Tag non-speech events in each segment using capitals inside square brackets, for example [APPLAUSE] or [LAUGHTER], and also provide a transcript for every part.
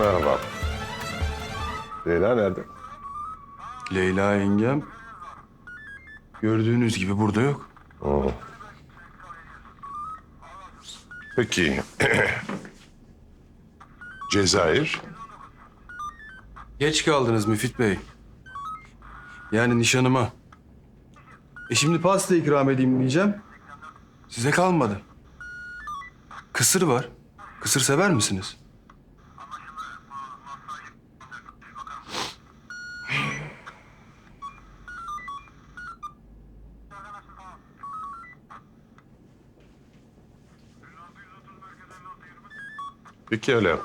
Merhaba. Leyla nerede? Leyla yengem. Gördüğünüz gibi burada yok. Oo. Peki. [CLEARS THROAT] Cezayir? Geç kaldınız Müfit Bey. Yani nişanıma. E şimdi pasta ikram edeyim diyeceğim. Size kalmadı. Kısır var. Kısır sever misiniz? Peki öyle.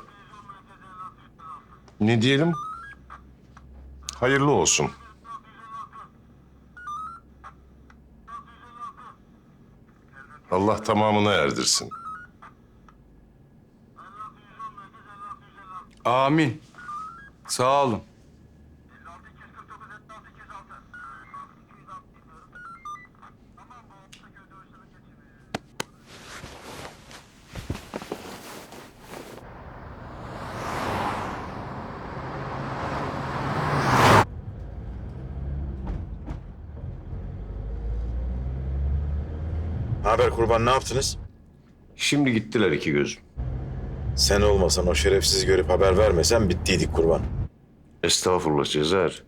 Ne diyelim? Hayırlı olsun. Allah tamamına erdirsin. Amin. Sağ olun. Ne haber kurban ne yaptınız? Şimdi gittiler iki gözüm. Sen olmasan o şerefsiz görüp haber vermesen bittiydik kurban. Estağfurullah Cezayir.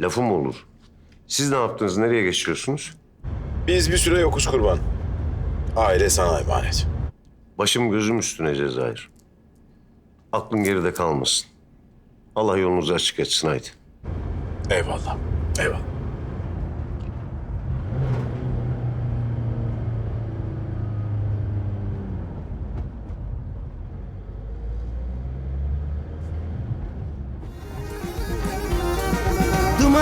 Lafı mı olur? Siz ne yaptınız? Nereye geçiyorsunuz? Biz bir süre yokuz kurban. Aile sana emanet. Başım gözüm üstüne Cezayir. Aklın geride kalmasın. Allah yolunuzu açık etsin haydi. Eyvallah. Eyvallah.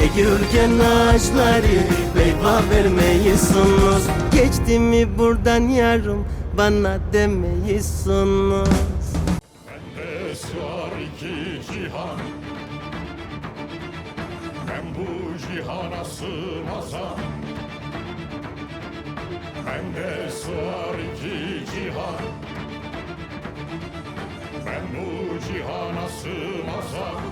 Eğirgen ağaçları meyve vermiyorsunuz Geçti mi buradan yarım bana demiyorsunuz Bende sığar iki cihan. Ben bu cihana sığmazam. Bende sığar iki cihan. Ben bu cihana sığmazam